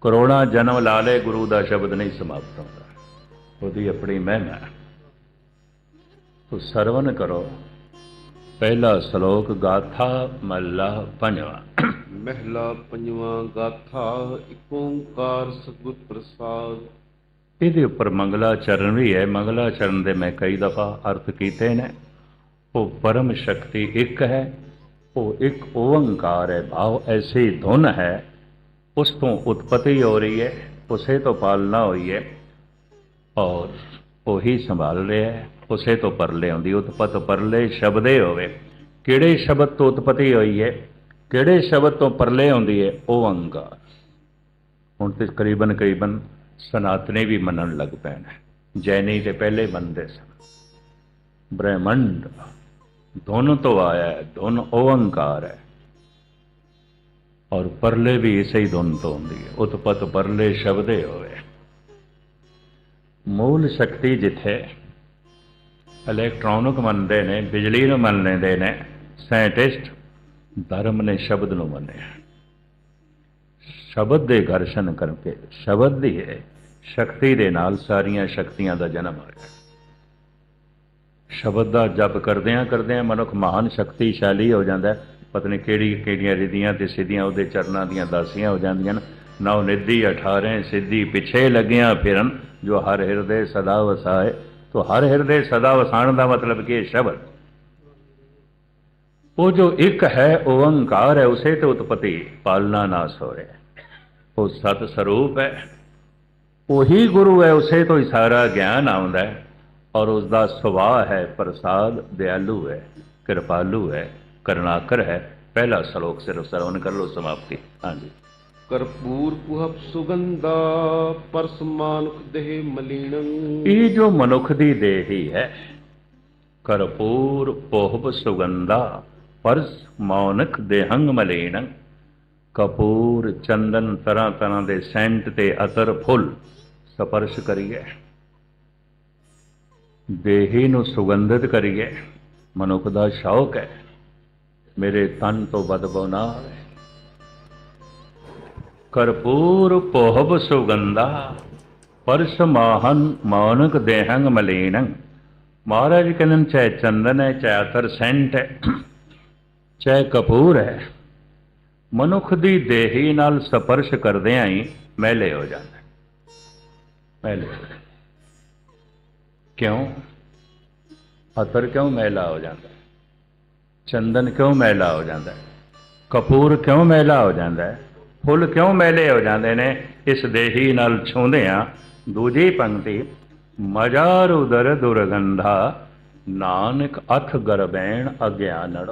ਕਰੋੜਾਂ ਜਨਮ ਲਾ ਲੇ ਗੁਰੂ ਦਾ ਸ਼ਬਦ ਨਹੀਂ ਸਮਾਪਤ ਹੁੰਦਾ। ਉਹਦੀ ਆਪਣੀ ਮਹਿਮਾ ਹੈ। ਤੋ ਸਰਵਨ ਕਰੋ। ਪਹਿਲਾ ਸ਼ਲੋਕ ਗਾਥਾ ਮੱਲਾ ਪੰਜਵਾ।
ਮਹਿਲਾ ਪੰਜਵਾਂ ਗਾਥਾ ਇਕ ਓੰਕਾਰ ਸਤਿਗੁਰ ਪ੍ਰਸਾਦ।
ਇਹਦੇ ਉੱਪਰ ਮੰਗਲਾ ਚਰਨ ਵੀ ਹੈ। ਮੰਗਲਾ ਚਰਨ ਦੇ ਮੈਂ ਕਈ ਦਫਾ ਅਰਥ ਕੀਤੇ ਨੇ। ਉਹ ਪਰਮ ਸ਼ਕਤੀ ਇੱਕ ਹੈ ਉਹ ਇੱਕ ਓੰਕਾਰ ਹੈ। ਭਾਵ ਐਸੀ ਧੁਨ ਹੈ ਉਸ ਤੋਂ ਉਤਪਤੀ ਹੋ ਰਹੀ ਹੈ ਉਸੇ ਤੋਂ ਪਾਲਣਾ ਹੋਈ ਹੈ ਔਰ ਉਹੀ ਸੰਭਾਲ ਰਿਹਾ ਹੈ। ਉਸੇ ਤੋਂ ਪਰਲੇ ਆਉਂਦੀ, ਉਤਪਤ ਪਰਲੇ ਸ਼ਬਦੇ ਹੋਵੇ। ਕਿਹੜੇ ਸ਼ਬਦ ਤੋਂ ਉਤਪਤੀ ਹੋਈ ਹੈ ਕਿਹੜੇ ਸ਼ਬਦ ਤੋਂ ਪਰਲੇ ਆਉਂਦੀ ਹੈ ਓੰਕਾਰ ਹੁਣ ਤੇ ਕਰੀਬਨ ਕਰੀਬਨ ਸਨਾਤਨੀ ਵੀ ਮੰਨਣ ਲੱਗ ਪੈਣਾ। ਜੈਨੀ ਤੇ ਪਹਿਲੇ ਮੰਨਦੇ ਸਨ। ਬ੍ਰਹਮੰਡ, ਧੁਨ ਤੋਂ ਆਇਆ ਹੈ, ਧੁਨ ਓੰਕਾਰ ਹੈ। ਔਰ ਪਰਲੇ ਵੀ ਇਸੇ ਹੀ ਧੁਨ ਤੋਂ ਹੁੰਦੀ ਹੈ, ਉਤਪਤ ਪਰਲੇ ਸ਼ਬਦੇ ਹੋਵੇ। ਮੂਲ ਸ਼ਕਤੀ ਜਿੱਥੇ ਇਲੈਕਟ੍ਰੋਨਿਕ ਮੰਨਦੇ ਨੇ, ਬਿਜਲੀ ਨੂੰ ਮੰਨ ਲੈਂਦੇ ਨੇ, ਸਾਇੰਟਿਸਟ ਧਰਮ ਨੇ ਸ਼ਬਦ ਨੂੰ ਮੰਨਿਆ। ਸ਼ਬਦ ਦੇ ਘਰਸ਼ਨ ਕਰਕੇ, ਸ਼ਬਦ ਦੀ ਹੈ, ਸ਼ਕਤੀ ਦੇ ਨਾਲ ਸਾਰੀਆਂ ਸ਼ਕਤੀਆਂ ਦਾ ਜਨਮ ਹੋਇਆ। ਸ਼ਬਦ ਦਾ ਜਪ ਕਰਦਿਆਂ ਕਰਦਿਆਂ ਮਨੁੱਖ ਮਹਾਨ ਸ਼ਕਤੀਸ਼ਾਲੀ ਹੋ ਜਾਂਦਾ ਹੈ। ਪਤਾ ਕਿਹੜੀ, ਕਿਹੜੀਆਂ ਰਿਧੀਆਂ ਤੇ ਸਿੱਧੀਆਂ, ਉਹਦੇ ਚਰਨਾਂ ਦੀਆਂ ਦਾਸੀਆਂ ਹੋ ਜਾਂਦੀਆਂ ਨੇ। ਨੌ ਨਿਧੀ 18 ਸਿੱਧੀ ਪਿਛੇ ਲੱਗਿਆਂ ਫਿਰਨ, ਜੋ ਹਰ ਹਿਰਦੇ ਸਦਾ ਵਸਾਏ। ਤੋ ਹਰ ਹਿਰਦੇ ਸਦਾ ਵਸਾਣ ਦਾ ਮਤਲਬ ਕੀ ਹੈ ਸ਼ਬਦ। ਉਹ ਜੋ ਇੱਕ ਹੈ ਓੰਕਾਰ ਹੈ, ਉਸੇ ਤੇ ਉਤਪਤੀ ਪਾਲਣਾ ਨਾਸ ਹੋ ਰਿਹਾ ਹੈ। ਉਹ ਸਤ ਸਰੂਪ ਹੈ, ਉਹੀ ਗੁਰੂ ਹੈ, ਉਸੇ ਤੋਂ ਹੀ ਸਾਰਾ ਗਿਆਨ ਆਉਂਦਾ ਹੈ, ਔਰ ਉਸ ਦਾ ਸੁਭਾਅ ਹੈ, ਪ੍ਰਸਾਦ ਦਿਆਲੂ ਹੈ, ਕਿਰਪਾਲੂ ਹੈ, ਕਰੁਣਾਕਰ ਹੈ। ਪਹਿਲਾ ਸ਼ਲੋਕ ਸਿਰਫ ਸਰਵਨ ਕਰ ਲੋ ਸਮਾਪਤੀ। ਹਾਂਜੀ।
ਕਰਪੂਰ ਪੁਹਪ ਸੁਗੰਧਾ ਪਰਸਮਾਨੁਖ ਦੇਹ ਮਲੀਣੰ
ਇਹ ਜੋ ਮਨੁੱਖ ਦੀ ਦੇਹੀ ਹੈ, ਕਰਪੂਰ ਪੋਹਬ ਸੁਗੰਧਾ, ਪਰਸ ਮੌਨਕ ਦੇਹੰਗ ਮਲੀਨ। ਕਪੂਰ ਚੰਦਨ ਤਰ੍ਹਾਂ ਤਰ੍ਹਾਂ ਦੇ ਸੈਂਟ ਤੇ ਅਤਰ ਫੁੱਲ ਸਪਰਸ਼ ਕਰੀਏ ਦੇਹੀ ਨੂੰ ਸੁਗੰਧਿਤ ਕਰੀਏ ਮਨੁੱਖ ਦਾ ਸ਼ੌਕ ਹੈ, ਮੇਰੇ ਤਨ ਤੋਂ ਬਦਬੂ ਨਾ ਆਵੇ। ਕਰਪੂਰ ਪੋਹਬ ਸੁਗੰਧਾ, ਪਰਸ ਮਾਹਨ ਮਾਨਕ ਦੇਹੰਗ ਮਲੀਨੰ। ਮਹਾਰਾਜ ਕਹਿੰਦੇ ਚਾਹੇ ਚੰਦਨ ਹੈ, ਚਾਹੇ ਅਤਰ ਸੈਂਟ ਹੈ, ਚਾਹੇ ਕਪੂਰ ਹੈ, ਮਨੁੱਖ ਦੀ ਦੇਹੀ ਨਾਲ ਸਪਰਸ਼ ਕਰਦਿਆਂ ਹੀ ਮਹਿਲੇ ਹੋ ਜਾਂਦਾ। ਹੈ। ਮੈਲੇ ਹੋ ਜਾਂਦਾ। ਕਿਉਂ? ਅਤਰ ਕਿਉਂ ਮਹਿਲਾ ਹੋ ਜਾਂਦਾ? ਚੰਦਨ ਕਿਉਂ ਮਹਿਲਾ ਹੋ ਜਾਂਦਾ? ਕਪੂਰ ਕਿਉਂ ਮਹਿਲਾ ਹੋ ਜਾਂਦਾ? ਹੈ ਫੁੱਲ ਕਿਉਂ ਮੈਲੇ ਹੋ ਜਾਂਦੇ ਨੇ? ਇਸ ਦੇਹੀ ਨਾਲ ਛੂੰਹਦੇ ਆ ਦੂਜੀ ਪੰਕਤੀ ਮਜਾਰ ਉਦਰ ਦੁਰਗੰਧਾ, ਨਾਨਕ ਅਥ ਗਰਬੈਣ ਅਗਿਆਨੜ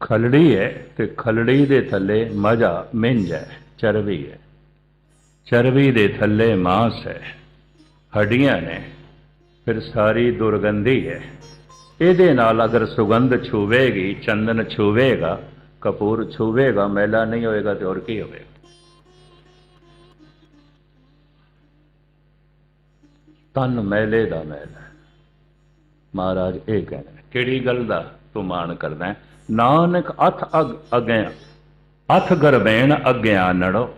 ਖਲੜੀ ਹੈ ਤੇ ਖਲੜੀ ਦੇ ਥੱਲੇ ਮਜਾ ਮਿੰਜ ਹੈ ਚਰਬੀ ਹੈ ਚਰਬੀ ਦੇ ਥੱਲੇ ਮਾਸ ਹੈ ਹੱਡੀਆਂ ਨੇ, ਫਿਰ ਸਾਰੀ ਦੁਰਗੰਧੀ ਹੈ ਇਹਦੇ ਨਾਲ ਅਗਰ ਸੁਗੰਧ ਛੂਵੇਗੀ, ਚੰਦਨ ਛੂਵੇਗਾ ਕਪੂਰ ਛੂਵੇਗਾ, ਮੈਲਾ ਨਹੀਂ ਹੋਏਗਾ ਤੇ ਹੋਰ ਕੀ ਹੋਵੇਗਾ? ਤਨ ਮੈਲੇ ਦਾ ਮੈਲਾ ਮਹਾਰਾਜ ਇਹ ਕਹਿੰਦੇ ਕਿਹੜੀ ਗੱਲ ਦਾ ਤੂੰ ਮਾਣ ਕਰਦਾ ਨਾਨਕ ਅਥ ਅਗ, ਅਗਿਆ, ਅਥ ਗਰਬੈਣ ਅਗਿਆਨੜੋ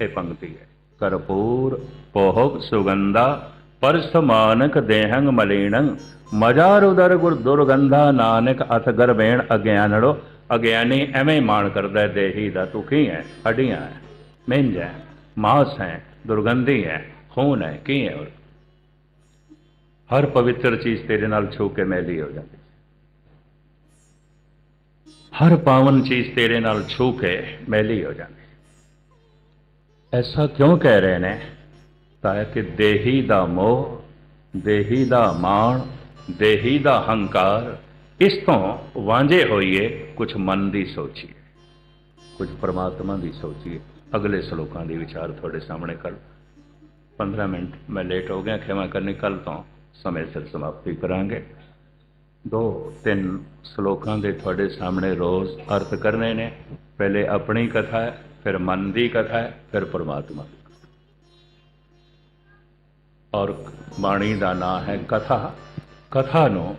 ਇਹ ਪੰਕਤੀ ਹੈ। ਕਰਪੂਰ ਪੋਹਕ ਸੁਗੰਧਾ ਪਰਸਮਾਨਕ ਦੇਹੰਗ ਮਲੀਣੰ। ਮਜਾਰ ਉਦਰ ਗੁਰ ਦੁਰਗੰਧਾ, ਨਾਨਕ ਅਥ ਗਰਬੈਣ ਅਗਿਆਨੜੋ ਅਗਿਆਨੀ ਐਵੇਂ ਮਾਣ ਕਰਦਾ ਦੇਹੀ ਦਾ ਤੂੰ ਕੀ ਹੈ, ਹੱਡੀਆਂ ਹੈ, ਮਿੰਜ ਹੈ, ਮਾਸ ਹੈ, ਦੁਰਗੰਧੀ ਹੈ, ਖੂਨ ਹੈ, ਕੀ ਹੈ ਹੋਰ? ਹਰ ਪਵਿੱਤਰ ਚੀਜ਼ ਤੇਰੇ ਨਾਲ ਛੂ ਕੇ ਮੈਲੀ ਹੋ ਜਾਂਦੀ ਹਰ ਪਾਵਨ ਚੀਜ਼ ਤੇਰੇ ਨਾਲ ਛੂ ਕੇ ਮੈਲੀ ਹੋ ਜਾਂਦੀ ਐਸਾ ਕਿਉਂ ਕਹਿ ਰਹੇ ਨੇ? ਤਾਂ ਕਿ ਦੇਹੀ ਦਾ ਮੋਹ, ਦੇਹੀ ਦਾ ਮਾਣ, ਦੇਹੀ ਦਾ ਹੰਕਾਰ ਇਸ ਤੋਂ ਵਾਂਝੇ ਹੋਈਏ ਕੁਝ ਮਨ ਦੀ ਸੋਚੀਏ ਕੁਝ ਪਰਮਾਤਮਾ ਦੀ ਸੋਚੀਏ। ਅਗਲੇ ਸ਼ਲੋਕਾਂ ਦੇ ਵਿਚਾਰ ਤੁਹਾਡੇ ਸਾਹਮਣੇ ਕਰ 15 ਮਿੰਟ, ਮੈਂ ਲੇਟ ਹੋ ਗਿਆ ਖਿਮਾ ਕਰਨੀ ਕੱਲ ਤੋਂ ਸਮੇਂ ਸਿਰ ਸਮਾਪਤੀ ਕਰਾਂਗੇ। ਦੋ, ਤਿੰਨ ਸ਼ਲੋਕਾਂ ਦੇ ਤੁਹਾਡੇ ਸਾਹਮਣੇ ਰੋਜ਼ ਅਰਥ ਕਰਨੇ ਨੇ। ਪਹਿਲੇ ਆਪਣੀ ਕਥਾ ਹੈ, ਫਿਰ ਮਨ ਦੀ ਕਥਾ ਹੈ, ਫਿਰ ਪਰਮਾਤਮਾ ਦੀ ਔਰ ਬਾਣੀ ਦਾ ਨਾਮ ਹੈ ਕਥਾ। ਕਥਾ ਨੂੰ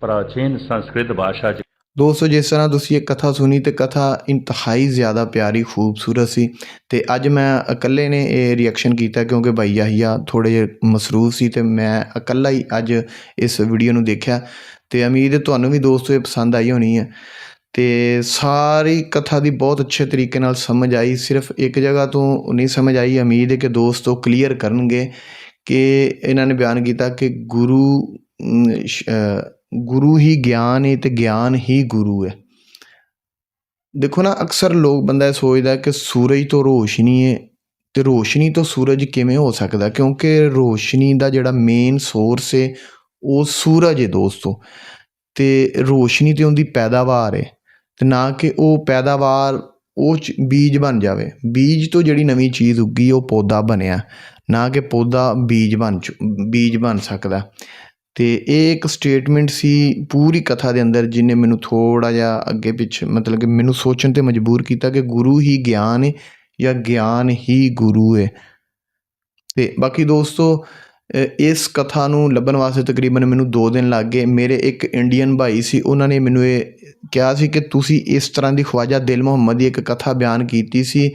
ਪ੍ਰਾਚੀਨ ਸੰਸਕ੍ਰਿਤ ਭਾਸ਼ਾ 'ਚ।
ਦੋਸਤੋ, ਜਿਸ ਤਰ੍ਹਾਂ ਤੁਸੀਂ ਇਹ ਕਥਾ ਸੁਣੀ ਤੇ ਕਥਾ ਇੰਤਹਾਈ ਜ਼ਿਆਦਾ ਪਿਆਰੀ, ਖੂਬਸੂਰਤ ਸੀ ਤੇ ਅੱਜ ਮੈਂ ਇਕੱਲੇ ਨੇ ਇਹ ਰਿਐਕਸ਼ਨ ਕੀਤਾ ਕਿਉਂਕਿ ਭਾਈ ਯਾਹੀਆ ਥੋੜੇ ਜਿਹੇ ਮਸਰੂਫ ਸੀ ਤੇ ਮੈਂ ਇਕੱਲਾ ਹੀ ਅੱਜ ਇਸ ਵੀਡੀਓ ਨੂੰ ਦੇਖਿਆ ਤੇ ਉਮੀਦ ਹੈ ਤੁਹਾਨੂੰ ਵੀ ਦੋਸਤੋ ਇਹ ਪਸੰਦ ਆਈ ਹੋਣੀ ਹੈ। ਤੇ ਸਾਰੀ ਕਥਾ ਦੀ ਬਹੁਤ ਅੱਛੇ ਤਰੀਕੇ ਨਾਲ ਸਮਝ ਆਈ, ਸਿਰਫ ਇੱਕ ਜਗ੍ਹਾ ਤੋਂ ਨਹੀਂ ਸਮਝ ਆਈ, ਉਮੀਦ ਹੈ ਕਿ ਦੋਸਤੋ ਕਲੀਅਰ ਕਰਨਗੇ ਕਿ ਇਹਨਾਂ ਨੇ ਬਿਆਨ ਕੀਤਾ ਕਿ ਗੁਰੂ ਸ਼- ਗੁਰੂ ਹੀ ਗਿਆਨ ਏ ਤੇ ਗਿਆਨ ਹੀ ਗੁਰੂ ਹੈ ਦੇਖੋ ਨਾ, ਅਕਸਰ ਲੋਕ ਬੰਦਾ ਇਹ ਸੋਚਦਾ ਕਿ ਸੂਰਜ ਤੋਂ ਰੋਸ਼ਨੀ ਹੈ ਤੇ ਰੋਸ਼ਨੀ ਤੋਂ ਸੂਰਜ ਕਿਵੇਂ ਹੋ ਸਕਦਾ? ਕਿਉਂਕਿ ਰੋਸ਼ਨੀ ਦਾ ਜਿਹੜਾ ਮੇਨ ਸੋਰਸ ਏ, ਉਹ ਸੂਰਜ ਹੈ ਦੋਸਤੋ। ਤੇ ਰੋਸ਼ਨੀ ਤੇ ਉਹਦੀ ਪੈਦਾਵਾਰ ਏ ਤੇ ਨਾ ਕਿ ਉਹ ਪੈਦਾਵਾਰ, ਉਹ ਚ ਬੀਜ ਬਣ ਜਾਵੇ। ਬੀਜ ਤੋਂ ਜਿਹੜੀ ਨਵੀਂ ਚੀਜ਼ ਉੱਗੀ, ਉਹ ਪੌਦਾ ਬਣਿਆ। ਨਾ ਕਿ ਪੌਦਾ ਬੀਜ ਬਣ ਚੁ- ਬੀਜ ਬਣ ਸਕਦਾ। ਅਤੇ ਇਹ ਇੱਕ ਸਟੇਟਮੈਂਟ ਸੀ ਪੂਰੀ ਕਥਾ ਦੇ ਅੰਦਰ ਜਿਹਨੇ ਮੈਨੂੰ ਥੋੜ੍ਹਾ ਜਿਹਾ ਅੱਗੇ ਪਿੱਛੇ ਮਤਲਬ ਕਿ ਮੈਨੂੰ ਸੋਚਣ ਤੇ ਮਜਬੂਰ ਕੀਤਾ ਕਿ ਗੁਰੂ ਹੀ ਗਿਆਨ ਹੈ ਜਾਂ ਗਿਆਨ ਹੀ ਗੁਰੂ ਹੈ ਅਤੇ ਬਾਕੀ ਦੋਸਤੋ ਇਸ ਕਥਾ ਨੂੰ ਲੱਭਣ ਵਾਸਤੇ ਤਕਰੀਬਨ ਮੈਨੂੰ 2 ਦਿਨ ਲੱਗ ਗਏ। ਮੇਰੇ ਇੱਕ ਇੰਡੀਅਨ ਭਾਈ ਸੀ, ਉਹਨਾਂ ਨੇ ਮੈਨੂੰ ਇਹ ਕਿਹਾ ਸੀ ਕਿ ਤੁਸੀਂ ਇਸ ਤਰ੍ਹਾਂ ਦੀ ਖਵਾਜਾ ਦਿਲ ਮੁਹੰਮਦ ਦੀ ਇੱਕ ਕਥਾ ਬਿਆਨ ਕੀਤੀ ਸੀ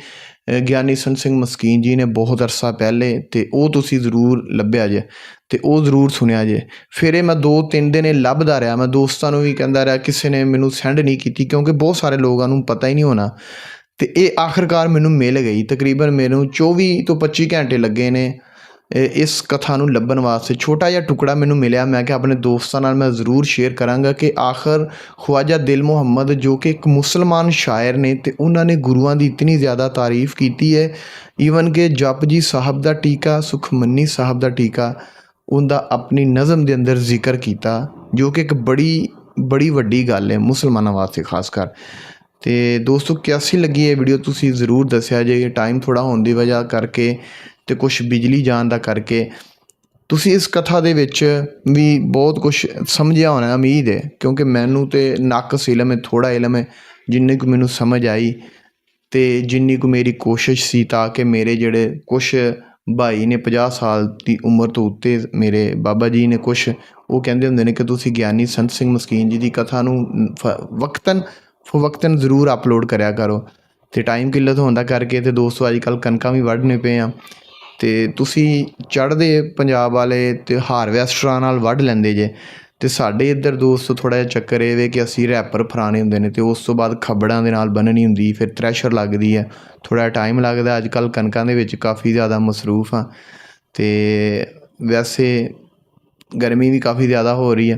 ਗਿਆਨੀ ਸੰਤ ਸਿੰਘ ਮਸਕੀਨ ਜੀ ਨੇ ਬਹੁਤ ਅਰਸਾ ਪਹਿਲੇ ਤੇ ਉਹ ਤੁਸੀਂ ਜ਼ਰੂਰ ਲੱਭਿਆ ਜੇ ਤੇ ਉਹ ਜ਼ਰੂਰ ਸੁਣਿਆ ਜੇ। ਫਿਰ ਇਹ ਮੈਂ 2-3 ਦਿਨ ਇਹ ਲੱਭਦਾ ਰਿਹਾ। ਮੈਂ ਦੋਸਤਾਂ ਨੂੰ ਵੀ ਕਹਿੰਦਾ ਰਿਹਾ, ਕਿਸੇ ਨੇ ਮੈਨੂੰ ਸੈਂਡ ਨਹੀਂ ਕੀਤੀ ਕਿਉਂਕਿ ਬਹੁਤ ਸਾਰੇ ਲੋਕਾਂ ਨੂੰ ਪਤਾ ਹੀ ਨਹੀਂ ਹੋਣਾ। ਤੇ ਇਹ ਆਖਰਕਾਰ ਮੈਨੂੰ ਮਿਲ ਗਈ। ਤਕਰੀਬਨ ਮੈਨੂੰ 24 ਤੋਂ 25 ਘੰਟੇ ਲੱਗੇ ਨੇ। ਇਸ ਕਥਾ ਨੂੰ ਲੱਭਣ ਵਾਸਤੇ ਛੋਟਾ ਜਿਹਾ ਟੁਕੜਾ ਮੈਨੂੰ ਮਿਲਿਆ। ਮੈਂ ਕਿਹਾ, ਆਪਣੇ ਦੋਸਤਾਂ ਨਾਲ ਮੈਂ ਜ਼ਰੂਰ ਸ਼ੇਅਰ ਕਰਾਂਗਾ ਕਿ ਆਖਰ ਖਵਾਜਾ ਦਿਲ ਮੁਹੰਮਦ ਜੋ ਕਿ ਇੱਕ ਮੁਸਲਮਾਨ ਸ਼ਾਇਰ ਨੇ ਤੇ ਉਹਨਾਂ ਨੇ ਗੁਰੂਆਂ ਦੀ ਇਤਨੀ ਜ਼ਿਆਦਾ ਤਾਰੀਫ ਕੀਤੀ ਹੈ ਈਵਨ ਕਿ ਜਪਜੀ ਸਾਹਿਬ ਦਾ ਟੀਕਾ, ਸੁਖਮਨੀ ਸਾਹਿਬ ਦਾ ਟੀਕਾ, ਉਹਦਾ ਆਪਣੀ ਨਜ਼ਮ ਦੇ ਅੰਦਰ ਜ਼ਿਕਰ ਕੀਤਾ, ਜੋ ਕਿ ਇੱਕ ਬੜੀ ਬੜੀ ਵੱਡੀ ਗੱਲ ਹੈ ਮੁਸਲਮਾਨਾਂ ਵਾਸਤੇ ਖਾਸ ਕਰ। ਤੇ ਦੋਸਤੋ, ਕਿਆਸੀ ਲੱਗੀ ਇਹ ਵੀਡੀਓ ਤੁਸੀਂ ਜ਼ਰੂਰ ਦੱਸਿਆ ਜੇ ਟਾਈਮ ਥੋੜਾ ਹੋਣ ਦੀ ਵਜ੍ਹਾ ਕਰਕੇ ਅਤੇ ਕੁਛ ਬਿਜਲੀ ਜਾਣ ਦਾ ਕਰਕੇ ਤੁਸੀਂ ਇਸ ਕਥਾ ਦੇ ਵਿੱਚ ਵੀ ਬਹੁਤ ਕੁਝ ਸਮਝਿਆ ਹੋਣਾ ਉਮੀਦ ਹੈ, ਕਿਉਂਕਿ ਮੈਨੂੰ ਤਾਂ ਨੱਕ ਇਲਮ ਹੈ, ਥੋੜ੍ਹਾ ਇਲਮ ਹੈ, ਜਿੰਨੀ ਕੁ ਮੈਨੂੰ ਸਮਝ ਆਈ ਅਤੇ ਜਿੰਨੀ ਕੁ ਮੇਰੀ ਕੋਸ਼ਿਸ਼ ਸੀ ਤਾਂ ਕਿ ਮੇਰੇ ਜਿਹੜੇ ਕੁਛ ਭਾਈ ਨੇ 50 ਸਾਲ ਦੀ ਉਮਰ ਤੋਂ ਉੱਤੇ ਮੇਰੇ ਬਾਬਾ ਜੀ ਨੇ ਕੁਛ, ਉਹ ਕਹਿੰਦੇ ਹੁੰਦੇ ਨੇ ਕਿ ਤੁਸੀਂ ਗਿਆਨੀ ਸੰਤ ਸਿੰਘ ਮਸਕੀਨ ਜੀ ਦੀ ਕਥਾ ਨੂੰ ਫ- ਵਕਤਨ ਫਵਕਤਨ ਜ਼ਰੂਰ ਅਪਲੋਡ ਕਰਿਆ ਕਰੋ ਤੇ ਟਾਈਮ ਕਿੱਲਤ ਹੋਣ ਦਾ ਕਰਕੇ ਤੇ ਦੋਸਤੋ ਅੱਜ ਕੱਲ ਕਣਕਾਂ ਵੀ ਵੱਢਣੇ ਪਏ ਆ। ਅਤੇ ਤੁਸੀਂ ਚੜ੍ਹਦੇ ਪੰਜਾਬ ਵਾਲੇ ਅਤੇ ਹਾਰਵੈਸਟਰਾਂ ਨਾਲ ਵੱਢ ਲੈਂਦੇ ਜੇ। ਅਤੇ ਸਾਡੇ ਇੱਧਰ ਦੋਸਤੋ ਥੋੜ੍ਹਾ ਜਿਹਾ ਚੱਕਰ ਇਹ ਵੇ ਕਿ ਅਸੀਂ ਰੈਪਰ ਫਰਾਣੇ ਹੁੰਦੇ ਨੇ ਅਤੇ ਉਸ ਤੋਂ ਬਾਅਦ ਖੱਬੜਾਂ ਦੇ ਨਾਲ ਬੰਨਣੀ ਹੁੰਦੀ, ਫਿਰ ਥ੍ਰੈਸ਼ਰ ਲੱਗਦੀ ਹੈ। ਥੋੜਾ ਟਾਈਮ ਲੱਗਦਾ ਅੱਜ ਕੱਲ੍ਹ ਕਣਕਾਂ ਦੇ ਵਿੱਚ ਕਾਫੀ ਜ਼ਿਆਦਾ ਮਸਰੂਫ ਆ ਅਤੇ ਵੈਸੇ ਗਰਮੀ ਵੀ ਕਾਫੀ ਜ਼ਿਆਦਾ ਹੋ ਰਹੀ ਹੈ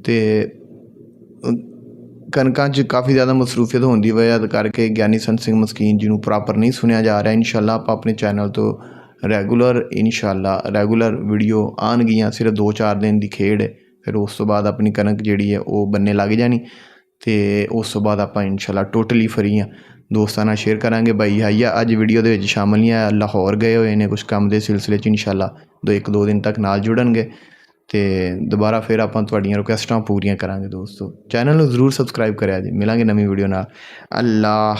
ਅਤੇ ਕਣਕਾਂ 'ਚ ਕਾਫੀ ਜ਼ਿਆਦਾ ਮਸਰੂਫੀਅਤ ਹੋਣ ਦੀ ਵਜ੍ਹਾ ਕਰਕੇ ਗਿਆਨੀ ਸੰਤ ਸਿੰਘ ਮਸਕੀਨ ਜੀ ਨੂੰ ਪ੍ਰੋਪਰ ਨਹੀਂ ਸੁਣਿਆ ਜਾ ਰਿਹਾ। ਇਨਸ਼ਾਅੱਲਾ ਆਪਾਂ ਆਪਣੇ ਚੈਨਲ ਤੋਂ ਰੈਗੂਲਰ ਇਨਸ਼ਾਅੱਲਾ ਰੈਗੂਲਰ ਵੀਡੀਓ ਆਉਣਗੀਆਂ, ਸਿਰਫ 2-4 ਦਿਨ ਦੀ ਖੇਡ, ਫਿਰ ਉਸ ਤੋਂ ਬਾਅਦ ਆਪਣੀ ਕਣਕ ਜਿਹੜੀ ਹੈ ਉਹ ਬੰਨੇ ਲੱਗ ਜਾਣੀ ਤੇ ਉਸ ਤੋਂ ਬਾਅਦ ਆਪਾਂ ਇਨਸ਼ਾਅੱਲਾ ਟੋਟਲੀ ਫਰੀ ਆ ਦੋਸਤਾਂ ਨਾਲ ਸ਼ੇਅਰ ਕਰਾਂਗੇ। ਬਾਈ ਹਾਈਆ ਅੱਜ ਵੀਡੀਓ ਦੇ ਵਿੱਚ ਸ਼ਾਮਲ ਨਹੀਂ ਆ, ਲਾਹੌਰ ਗਏ ਹੋਏ ਨੇ ਕੁਝ ਕੰਮ ਦੇ ਸਿਲਸਿਲੇ 'ਚ ਇਨਸ਼ਾਅੱਲਾ ਦੋ, ਇੱਕ ਦੋ ਦਿਨ ਤੱਕ ਨਾਲ ਜੁੜਨਗੇ ਤੇ ਦੁਬਾਰਾ ਫਿਰ ਆਪਾਂ ਤੁਹਾਡੀਆਂ ਰਿਕੁਐਸਟਾਂ ਪੂਰੀਆਂ ਕਰਾਂਗੇ ਦੋਸਤੋ। ਚੈਨਲ ਨੂੰ ਜ਼ਰੂਰ ਸਬਸਕ੍ਰਾਈਬ ਕਰਿਆ ਜੀ। ਮਿਲਾਂਗੇ ਨਵੀਂ ਵੀਡੀਓ ਨਾਲ। ਅੱਲਾਹ